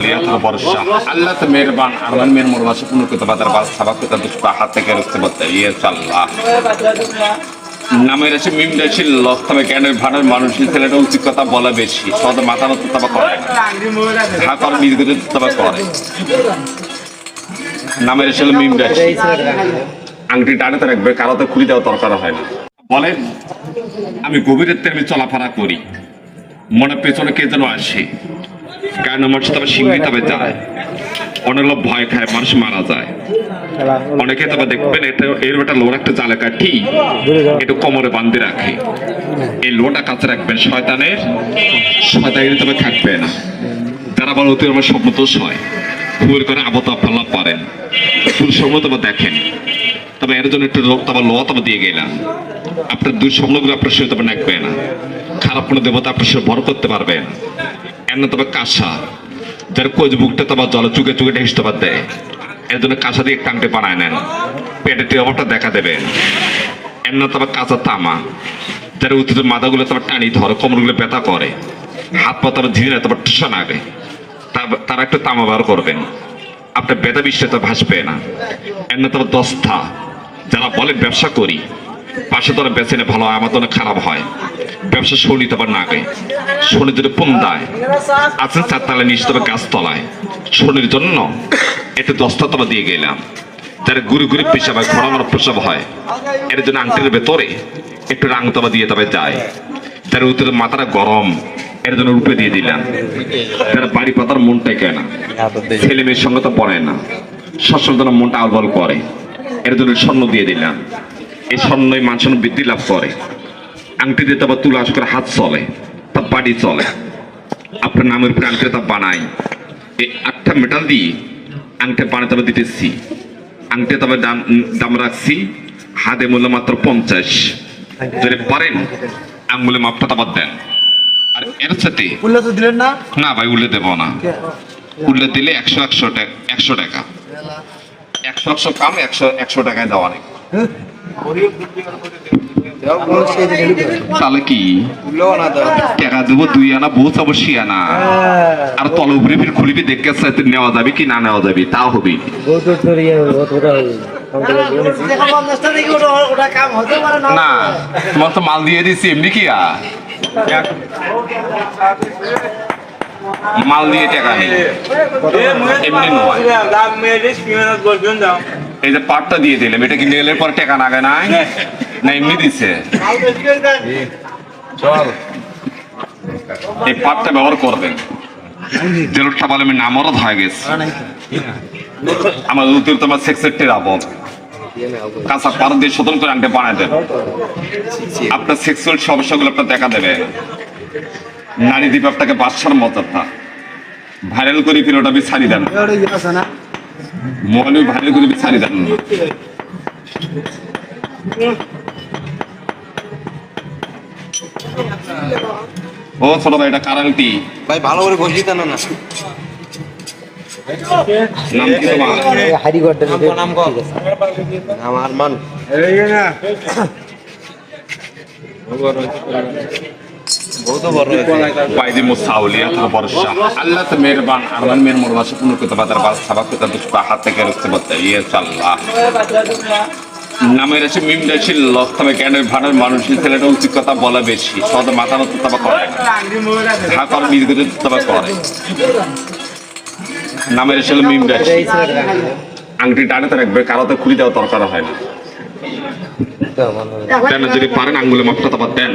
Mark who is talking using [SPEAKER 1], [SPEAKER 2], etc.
[SPEAKER 1] Allah ta mehriban arman men murbaşı bunu kutubatar bas sabak kutubat düşba hatta keriste batta ইনশাআল্লাহ। নামের আছে মিমটা ছিল, তবে জ্ঞানের ভাড়ার মানুষ ছেলেটা উচিত কথা বলা বেশি? সদ মাথা মতো তবা করে হা করে নিজে তবা করে। নামের ছিল মিমটা আংটি টানাতে রাখবে কারও তো খুলে দেওয়া দরকার হয় না। বলেন আমি গভীরের আমি চলাফেরা করি। মনে পেছনে কে যেন আসে। কারণ সিংহি তবে যায়। অনেক লোক ভয় খায় মানুষ মারা যায়। অনেকে তবে দেখবেন এটা এর একটা লোর একটা জালে কাঠি একটু কোমরে বান্ধে রাখে। এই লোটা কাছে রাখবেন শয়তানের শয়তানের তবে থাকবে না। যারা বলে অতি আমার হয় ভুল করে আবত আল্লাহ পারেন ভুল স্বপ্ন তবে দেখেন। তবে এর জন্য একটু লোক তবে লোয়া তবে দিয়ে গেলাম। আপনার দুই স্বপ্নগুলো আপনার সঙ্গে তবে নাকবে না। খারাপ কোনো দেবতা আপনার সঙ্গে ভর করতে পারবে না। এমন তবে কাঁসা। যার কোচ বুকটা তবে জলে চুকে চুকে ঢেস তবে দেয়। এর জন্য কাঁসা দিয়ে টাংটে বানায় নেন। পেটের টিবাটা দেখা দেবেন এমন তবে কাঁচা তামা। যারা উত্তর মাথাগুলো তোমার টানি ধরে, কোমরগুলো ব্যথা করে। হাত পা তবে ধীরে তোমার টুসান আগে তারা একটু তামা বার করবেন। আপনার বেদা বিশ্বাস ভাসবে না। এমনি তোমার দস্তা। যারা বলে ব্যবসা করি, পাশে তোরা বেছে ভালো হয়, আমার তো অনেক খারাপ হয়। ব্যবসা শনি তোমার নাগে শনি যদি পুন্দায় আছেন চারতলা নিচে তবে গাছতলায়। শনির জন্য একটু দস্তা তোমার দিয়ে গেলাম। যারা গুড়ি গুড়ি পেশাব হয় ঘোড়া মারা পেশাব হয়। এর জন্য আংটির ভেতরে একটু রাং তবা দিয়ে তবে যায়। যার উত্তরে মাথাটা গরম, এর জন্য রূপে দিয়ে দিলাম। যারা বাড়ি পাতার মন টেকে না ছেলে মেয়ের সঙ্গে তো পড়ে না। সবসময় তারা মনটা আলবল করে। এর জন্য স্বর্ণ দিয়ে দিলাম। এই স্বর্ণই মানুষের বৃদ্ধি লাভ করে। আংটি দিয়ে তারপর তুলে আস করে হাত চলে তা বাড়ি চলে। আপনার নামের উপরে আংটি তা বানাই এই আটটা মেটাল দিয়ে আংটি বানাতে তবে দিতেছি। আংটি তবে দাম দাম রাখছি হাতে মূল্য মাত্র পঞ্চাশ। যদি পারেন আঙ্গুলে মাপটা তাবার দেন। আর এর সাথে
[SPEAKER 2] উল্লে তো দিলেন না?
[SPEAKER 1] না ভাই উল্লে দেবো না। উল্লে দিলে একশো একশো টাকা একশো টাকা। একশো একশো কাম একশো একশো টাকায় দেওয়া নেই। তাহলে কি দেবো দুই আনা আনা। আর তল উপরে ফির খুলিবি, দেখে নেওয়া যাবে কি না নেওয়া যাবে হবে।
[SPEAKER 2] না
[SPEAKER 1] না তোমার তো মাল দিয়ে দিছি, এমনি কি মাল দিয়ে টাকা নেই। এমনি এই যে পাটটা দিয়ে দিলাম, এটা কি নেলের পর টাকা নাগে নাই? না এমনি দিছে। এই পাটটা ব্যবহার করবেন যে লোকটা বলে আমি নামরত হয়ে গেছে। আমার উত্তর তোমার সেক্সের আবদ কাঁচা পার দিয়ে শোধন করে আনতে বানায় দেন। আপনার সেক্সুয়াল সমস্যাগুলো আপনার দেখা দেবে। নারী দ্বীপ আপনাকে বাদশার না ভাইরাল করে ফিরে ওটা আপনি ছাড়ি দেন।
[SPEAKER 2] আছে
[SPEAKER 1] ভাইরাল করে ছাড়ি দেন। ও ছোট ভাই এটা কারান্তি
[SPEAKER 3] ভাই ভালো করে বসি না না।
[SPEAKER 1] নাম কি তোমার?
[SPEAKER 2] হারি করতে
[SPEAKER 3] নাম কর আমার বহুত বড়
[SPEAKER 1] বাইদি মুসাউলিয়া বর্ষা। আল্লাহ তো মেহরবান আরমান মের মুরবাসে পুনঃ কুতবাতার বাস সাবাক হাত নামের আছে মিম ছিল তবে কেন ভাড়ার মানুষের ছেলেটা উচিত কথা বলা বেশি? সদ মাথা মতো তবা করে না। হা করে নিজেদের করে তবা করে। নামের ছিল মিমটা আংটি টানাতে রাখবে কারও তো খুলি দেওয়া দরকার হয় না যদি পারেন আঙ্গুলে মাপটা তবা দেন।